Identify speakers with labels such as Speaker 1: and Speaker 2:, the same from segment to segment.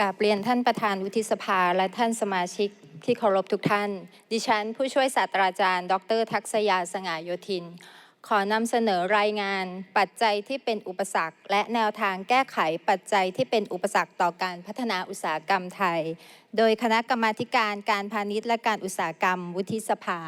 Speaker 1: กาบเรียนท่านประธานวุฒิสภาและท่านสมาชิกที่เคารพทุกท่าน ดิฉัน ผู้ช่วยศาสตราจารย์ ดร ทักษยาสง่าโยธิน ขอนำเสนอรายงาน ปัจจัยที่เป็นอุปสรรค และแนวทางแก้ไขปัจจัยที่เป็นอุปสรรคต่อการพัฒนาอุตสาหกรรมไทย โดยคณะกรรมาการการพาณิชย์และการอุตสาหกรรมวุฒิสภา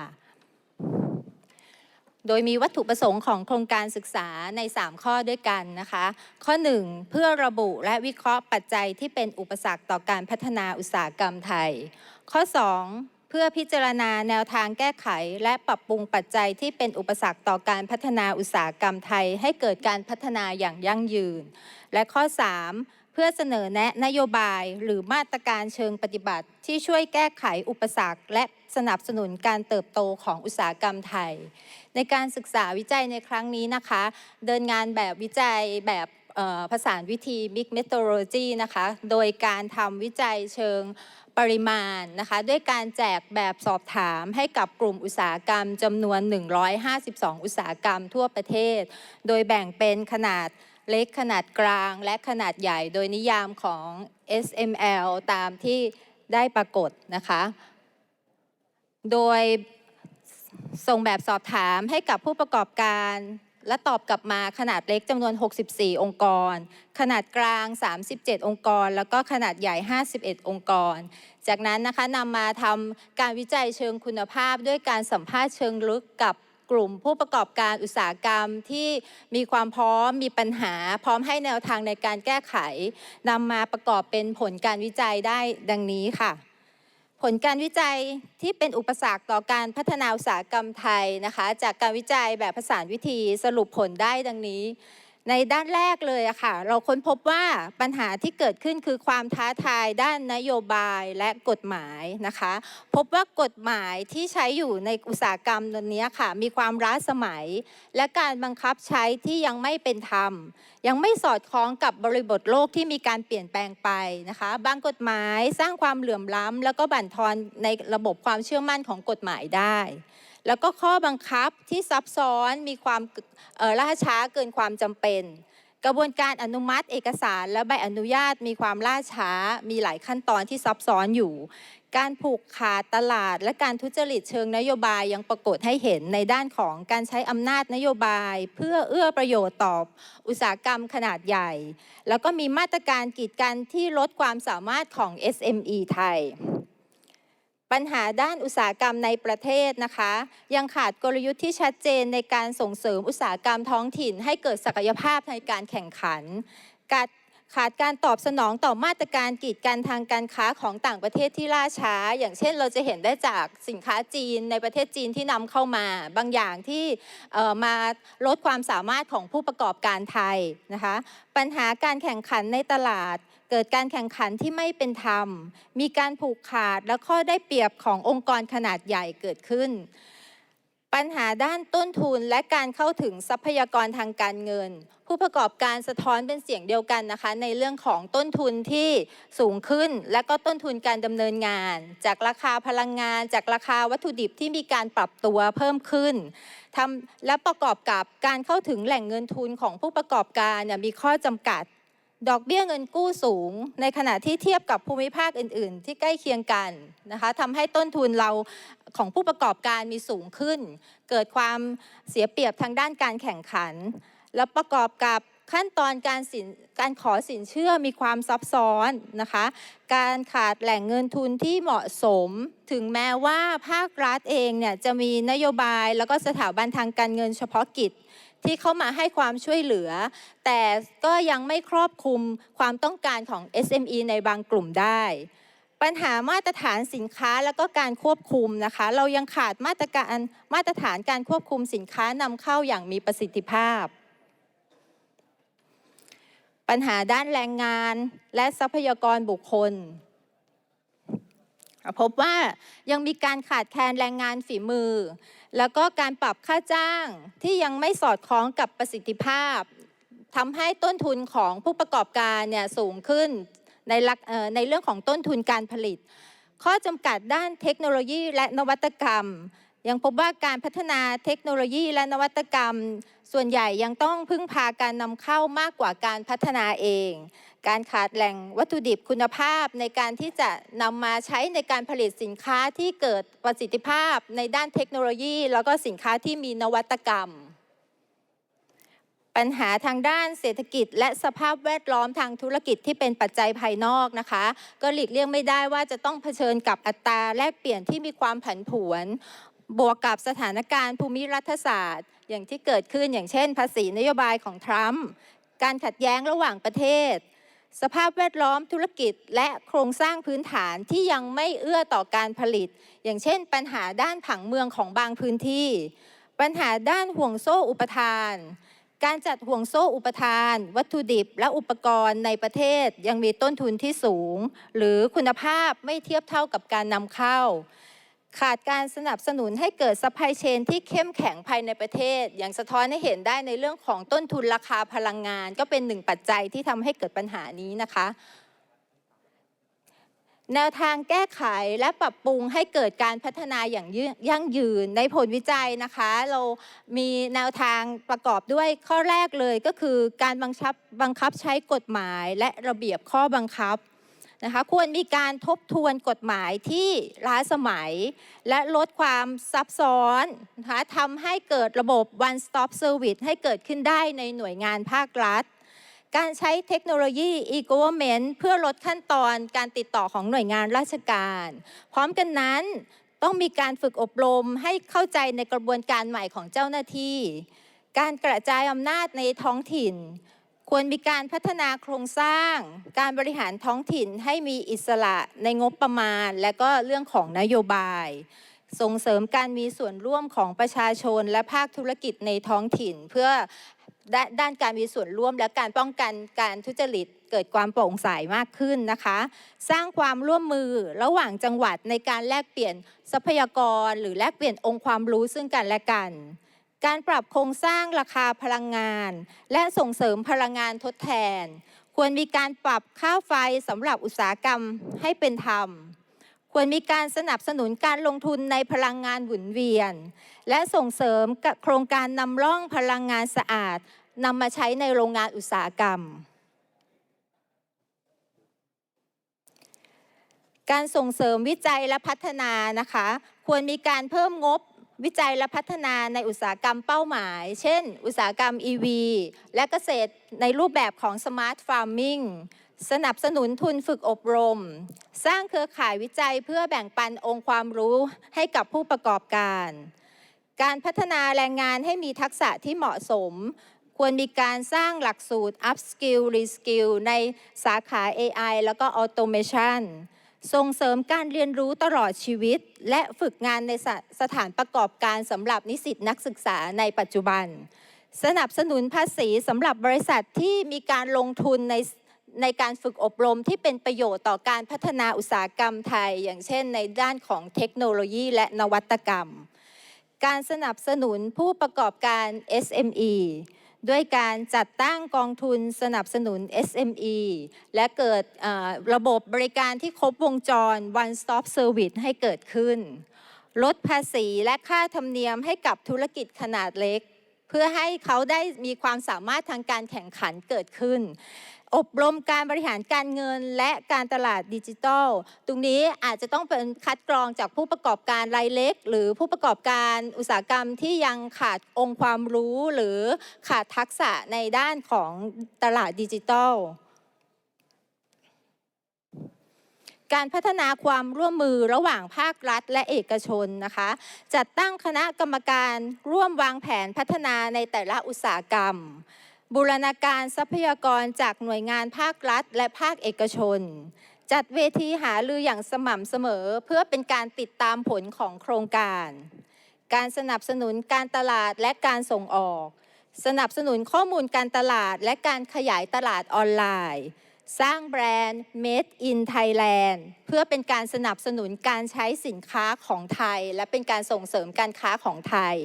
Speaker 1: โดยมีวัตถุประสงค์ของโครงการศึกษาใน 3 ข้อด้วยกันนะคะ ข้อ 1 เพื่อระบุและวิเคราะห์ปัจจัยที่เป็นอุปสรรคต่อการพัฒนาอุตสาหกรรมไทย ข้อ 2 เพื่อพิจารณาแนวทางแก้ไข และปรับปรุงปัจจัยที่เป็นอุปสรรคต่อการพัฒนาอุตสาหกรรมไทย ให้เกิดการพัฒนาอย่างยั่งยืน และข้อ 3 เพื่อเสนอแนะนโยบายหรือมาตรการเชิงปฏิบัติ ที่ช่วยแก้ไขอุปสรรค และสนับสนุนการเติบโตของอุตสาหกรรมไทย ในการศึกษาวิจัยในครั้งนี้นะคะ เดินงานแบบวิจัยแบบเอ่อผสานวิธี Big Methodology นะคะ โดยการทำวิจัยเชิงปริมาณนะคะ ด้วยการแจกแบบสอบถามให้กับกลุ่มอุตสาหกรรมจำนวน 152 อุตสาหกรรมทั่วประเทศ โดยแบ่งเป็นขนาด เล็กขนาดกลางและขนาดใหญ่โดยนิยามของ SML ตามที่ได้ปรากฏนะคะ โดยส่งแบบสอบถามให้กับผู้ประกอบการ และตอบกลับมาขนาดเล็กจำนวน 64 องค์กร ขนาดกลาง 37 องค์กร แล้วก็ขนาดใหญ่ 51 องค์กร จากนั้นนะคะนำมาทำการวิจัยเชิงคุณภาพด้วยการสัมภาษณ์เชิงลึกกับ กลุ่มผู้ประกอบการอุตสาหกรรมที่มีความพร้อมมีปัญหา พร้อมให้แนวทางในการแก้ไขนำมาประกอบเป็นผลการวิจัยได้ดังนี้ค่ะ ผลการวิจัยที่เป็นอุปสรรคต่อการพัฒนาอุตสาหกรรมไทยนะคะ จากการวิจัยแบบผสานวิธีสรุปผลได้ดังนี้ ในด้านแรกเลยอะค่ะ เราค้นพบว่าปัญหาที่เกิดขึ้นคือความท้าทายด้านนโยบายและกฎหมายนะคะ พบว่ากฎหมายที่ใช้อยู่ในอุตสาหกรรมตัวนี้ค่ะ มีความล้าสมัย และการบังคับใช้ที่ยังไม่เป็นธรรม ยังไม่สอดคล้องกับบริบทโลกที่มีการเปลี่ยนแปลงไปนะคะ บางกฎหมายสร้างความเหลื่อมล้ำแล้วก็บั่นทอนในระบบความเชื่อมั่นของกฎหมายได้ แล้วก็ข้อบังคับที่ซับซ้อนมีความล่าช้าเกินความจำเป็น กระบวนการอนุมัติเอกสารและใบอนุญาตมีความล่าช้า มีหลายขั้นตอนที่ซับซ้อนอยู่ การผูกขาดตลาด และการทุจริตเชิงนโยบายยังปรากฏให้เห็นในด้านของการใช้อำนาจนโยบาย เพื่อเอื้อประโยชน์ต่ออุตสาหกรรมขนาดใหญ่ แล้วก็มีมาตรการกีดกันที่ลดความสามารถของ SME ไทย ปัญหาด้านอุตสาหกรรมในประเทศนะคะ ยังขาดกลยุทธ์ที่ชัดเจนในการส่งเสริมอุตสาหกรรมท้องถิ่น ให้เกิดศักยภาพในการแข่งขันการขาดการตอบสนองต่อมาตรการกีดกันทางการค้าของต่างประเทศที่ล่าช้า อย่างเช่นเราจะเห็นได้จากสินค้าจีนในประเทศจีนที่นำเข้ามา บางอย่างที่เอ่อมาลดความสามารถของผู้ประกอบการไทยนะคะ ปัญหาการแข่งขันในตลาด เกิดการแข่งขันที่ไม่เป็นธรรม มีการผูกขาดและข้อได้เปรียบขององค์กรขนาดใหญ่เกิดขึ้น ปัญหาด้านต้นทุนและการเข้าถึงทรัพยากรทางการเงิน ผู้ประกอบการสะท้อนเป็นเสียงเดียวกันนะคะ ในเรื่องของต้นทุนที่สูงขึ้น และก็ต้นทุนการดำเนินงาน จากราคาพลังงาน จากราคาวัตถุดิบที่มีการปรับตัวเพิ่มขึ้นทำและประกอบกับการเข้าถึงแหล่งเงินทุนของผู้ประกอบการเนี่ยมีข้อจำกัด ดอกเบี้ยเงินกู้สูง ในขณะที่เทียบกับภูมิภาคอื่น ๆ ที่ใกล้เคียงกันนะคะทำให้ต้นทุนเราของผู้ประกอบการมีสูงขึ้น เกิดความเสียเปรียบทางด้านการแข่งขัน และประกอบกับขั้นตอนการสินการขอสินเชื่อมีความซับซ้อนนะคะ การขาดแหล่งเงินทุนที่เหมาะสม ถึงแม้ว่าภาครัฐเองเนี่ยจะมีนโยบายแล้วก็สถาบันทางการเงินเฉพาะกิจ ที่เข้ามาให้ความช่วยเหลือ แต่ก็ยังไม่ครอบคลุมความต้องการของ SME ในบางกลุ่มได้ ปัญหามาตรฐานสินค้าแล้วก็การควบคุมนะคะ เรายังขาดมาตรการมาตรฐานการควบคุมสินค้านำเข้าอย่างมีประสิทธิภาพ ปัญหาด้านแรงงานและทรัพยากรบุคคลพบว่ายังมีการขาดแคลนแรงงานฝีมือ แล้วก็การปรับค่าจ้างที่ยังไม่สอดคล้องกับประสิทธิภาพทำให้ต้นทุนของผู้ประกอบการเนี่ยสูงขึ้นในลักในเรื่องของต้นทุนการผลิต ข้อจำกัดด้านเทคโนโลยีและนวัตกรรม ยังพบว่าการพัฒนาเทคโนโลยีและนวัตกรรม ส่วนใหญ่ยังต้องพึ่งพาการนำเข้ามากกว่าการพัฒนาเอง การขาดแหล่งวัตถุดิบคุณภาพในการที่จะนำมาใช้ในการผลิตสินค้าที่เกิดประสิทธิภาพในด้านเทคโนโลยี แล้วก็สินค้าที่มีนวัตกรรม ปัญหาทางด้านเศรษฐกิจ และสภาพแวดล้อมทางธุรกิจที่เป็นปัจจัยภายนอกนะคะ ก็หลีกเลี่ยงไม่ได้ว่าจะต้องเผชิญกับอัตราแลกเปลี่ยนที่มีความผันผวน บวกกับสถานการณ์ภูมิรัฐศาสตร์ อย่างที่เกิดขึ้นอย่างเช่น ภาษีนโยบายของทรัมป์การขัดแย้งระหว่างประเทศ สภาพแวดล้อมธุรกิจ และโครงสร้างพื้นฐานที่ยังไม่เอื้อต่อการผลิต อย่างเช่น ปัญหาด้านผังเมืองของบางพื้นที่ ปัญหาด้านห่วงโซ่อุปทาน การจัดห่วงโซ่อุปทาน วัตถุดิบและอุปกรณ์ในประเทศยังมีต้นทุนที่สูง หรือคุณภาพไม่เทียบเท่ากับการนำเข้า ขาดการสนับสนุนให้เกิดซัพพลายเชนที่เข้มแข็งภายในประเทศ อย่างสะท้อนให้เห็นได้ในเรื่องของต้นทุนราคาพลังงาน ก็เป็นหนึ่งปัจจัยที่ทำให้เกิดปัญหานี้นะคะ แนวทางแก้ไขและปรับปรุงให้เกิดการพัฒนาอย่างยั่งยืนในผลวิจัยนะคะ เรามีแนวทางประกอบด้วยข้อแรกเลยก็คือ การบังคับบังคับใช้กฎหมายและระเบียบข้อบังคับ นะคะควรมีการทบทวนกฎหมายที่ล้าสมัย และลดความซับซ้อนนะคะทำให้เกิดระบบ one stop service ให้เกิดขึ้นได้ในหน่วยงานภาครัฐ การใช้เทคโนโลยี e-government เพื่อลดขั้นตอนการติดต่อของหน่วยงานราชการ พร้อมกันนั้นต้องมีการฝึกอบรมให้เข้าใจในกระบวนการใหม่ของเจ้าหน้าที่ การกระจายอำนาจในท้องถิ่น ควรมีการพัฒนาโครงสร้าง การบริหารท้องถิ่นให้มีอิสระในงบประมาณ และก็เรื่องของนโยบาย ส่งเสริมการมีส่วนร่วมของประชาชนและภาคธุรกิจในท้องถิ่น เพื่อด้านด้านการมีส่วนร่วมและการป้องกันการทุจริตเกิดความโปร่งใสมากขึ้นนะคะ สร้างความร่วมมือระหว่างจังหวัดในการแลกเปลี่ยนทรัพยากร หรือแลกเปลี่ยนองค์ความรู้ซึ่งกันและกัน การปรับโครงสร้างราคาพลังงาน และส่งเสริมพลังงานทดแทน ควรมีการปรับค่าไฟสำหรับอุตสาหกรรมให้เป็นธรรม ควรมีการสนับสนุนการลงทุนในพลังงานหมุนเวียน และส่งเสริมโครงการนำร่องพลังงานสะอาดนำมาใช้ในโรงงานอุตสาหกรรม การส่งเสริมวิจัยและพัฒนานะคะ ควรมีการเพิ่มงบ วิจัยและพัฒนาในอุตสาหกรรมเป้าหมาย เช่น อุตสาหกรรม EV และเกษตรในรูปแบบของ Smart Farming สนับสนุนทุนฝึกอบรม สร้างเครือข่ายวิจัยเพื่อแบ่งปันองค์ความรู้ให้กับผู้ประกอบการ การพัฒนาแรงงานให้มีทักษะที่เหมาะสม ควรมีการสร้างหลักสูตร Upskill Reskill ในสาขา AI แล้วก็ Automation ส่งเสริมการเรียนรู้ตลอดชีวิต และฝึกงานในสสถานประกอบการสำหรับนิสิตนักศึกษาในปัจจุบัน สนับสนุนภาษีสำหรับบริษัทที่มีการลงทุนในในการฝึกอบรมที่เป็นประโยชน์ต่อการพัฒนาอุตสาหกรรมไทย อย่างเช่นในด้านของเทคโนโลยีและนวัตกรรม การสนับสนุนผู้ประกอบการ SME ด้วยการจัดตั้งกองทุนสนับสนุน SME และเกิดระบบบริการที่ครบวงจร One Stop Service ให้เกิดขึ้น ลดภาษีและค่าธรรมเนียมให้กับธุรกิจขนาดเล็ก เพื่อให้เขาได้มีความสามารถทางการแข่งขันเกิดขึ้น อบรมการบริหารการเงินและการตลาดดิจิทัล ตรงนี้อาจจะต้องเป็นคัดกรองจากผู้ประกอบการรายเล็ก หรือผู้ประกอบการอุตสาหกรรมที่ยังขาดองค์ความรู้หรือขาดทักษะในด้านของตลาดดิจิทัลการพัฒนาความร่วมมือระหว่างภาครัฐและเอกชนนะคะ จัดตั้งคณะกรรมการร่วมวางแผนพัฒนาในแต่ละอุตสาหกรรม บูรณาการทรัพยากรจากหน่วยงานภาครัฐ และภาคเอกชน จัดเวทีหารืออย่างสม่ำเสมอเพื่อเป็นการติดตามผลของโครงการ การสนับสนุนการตลาดและการส่งออก สนับสนุนข้อมูลการตลาดและการขยายตลาดออนไลน์ สร้างแบรนด์ Made in Thailand เพื่อเป็นการสนับสนุนการใช้สินค้าของไทย และเป็นการส่งเสริมการค้าของไทย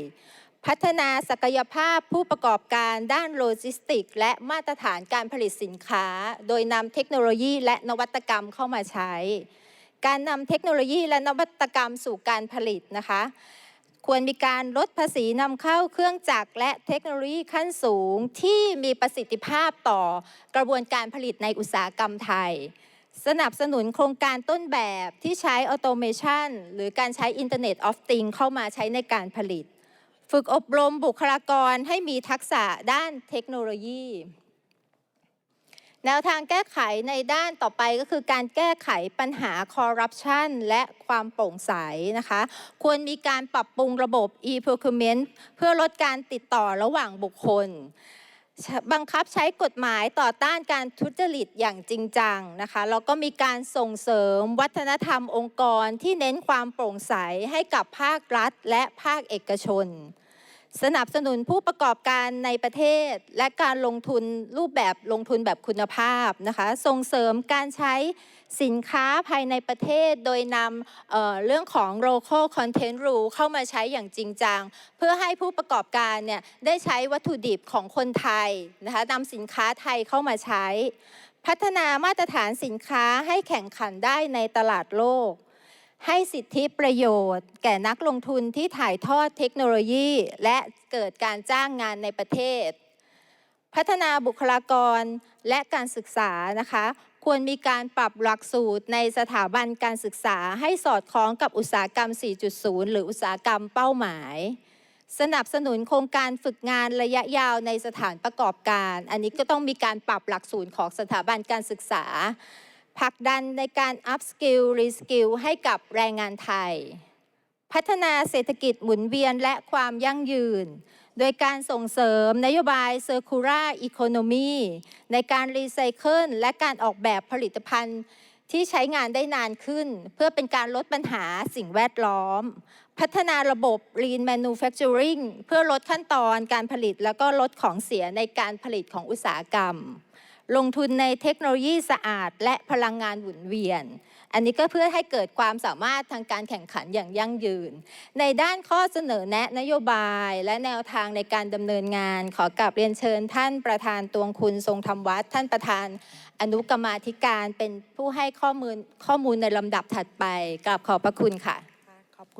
Speaker 1: พัฒนาศักยภาพผู้ประกอบการด้านโลจิสติก และมาตรฐานการผลิตสินค้า โดยนำเทคโนโลยีและนวัตกรรมเข้ามาใช้ การนำเทคโนโลยีและนวัตกรรมสู่การผลิตนะคะ ควรมีการลดภาษีนำเข้าเครื่องจักรและเทคโนโลยีขั้นสูงที่มีประสิทธิภาพต่อกระบวนการผลิตในอุตสาหกรรมไทยสนับสนุนโครงการต้นแบบที่ใช้ออโตเมชันหรือการใช้ Internet of Things เข้ามาใช้ในการผลิต ฝึกอบรมบุคลากรให้มีทักษะด้านเทคโนโลยี แนวทางแก้ไขในด้านต่อไปก็คือการแก้ไขปัญหาคอร์รัปชันและความโปร่งใสนะคะ ควรมีการปรับปรุงระบบ e-procurement เพื่อลดการติดต่อระหว่างบุคคล บังคับใช้กฎหมายต่อต้านการทุจริตอย่างจริงจังนะคะแล้วก็มีการส่งเสริมวัฒนธรรมองค์กรที่เน้นความโปร่งใสให้กับภาครัฐและภาคเอกชน สนับสนุนผู้ประกอบการในประเทศ และการลงทุนรูปแบบลงทุนแบบคุณภาพนะคะส่งเสริมการใช้สินค้าภายในประเทศ โดยนำเเรื่องของ local content rule เข้ามาใช้อย่างจริงจัง เพื่อให้ผู้ประกอบการเนี่ยได้ใช้วัตถุดิบของคนไทยนะคะนำสินค้าไทยเข้ามาใช้ พัฒนามาตรฐานสินค้าให้แข่งขันได้ในตลาดโลก ให้สิทธิประโยชน์ แก่นักลงทุนที่ถ่ายทอดเทคโนโลยี และเกิดการจ้างงานในประเทศ พัฒนาบุคลากรและการศึกษานะคะ ควรมีการปรับหลักสูตรในสถาบันการศึกษาให้สอดคล้องกับอุตสาหกรรม 4.0 หรืออุตสาหกรรมเป้าหมาย สนับสนุนโครงการฝึกงานระยะยาวในสถานประกอบการ อันนี้ก็ต้องมีการปรับหลักสูตรของสถาบันการศึกษา ผลักดันในการ up skill re skill ให้กับแรงงานไทย พัฒนาเศรษฐกิจหมุนเวียนและความยั่งยืน โดยการส่งเสริมนโยบาย Circular Economy ในการรีไซเคิลและการออกแบบผลิตภัณฑ์ที่ใช้งานได้นานขึ้น เพื่อเป็นการลดปัญหาสิ่งแวดล้อม พัฒนาระบบ Lean Manufacturing เพื่อลดขั้นตอนการผลิต แล้วก็ลดของเสียในการผลิตของอุตสาหกรรม ลงทุนในเทคโนโลยีสะอาด และพลังงานหมุนเวียน อันนี้ก็เพื่อให้เกิดความสามารถทางการแข่งขันอย่างยั่งยืน ในด้านข้อเสนอแนะนโยบายและแนวทางในการดำเนินงาน ขอกลับเรียนเชิญท่านประธานตวงคุณทรงธรรมวัฒน์ท่านประธานอนุกรรมาธิการเป็นผู้ให้ข้อมูลข้อมูลในลำดับถัดไปกราบขอบพระคุณค่ะ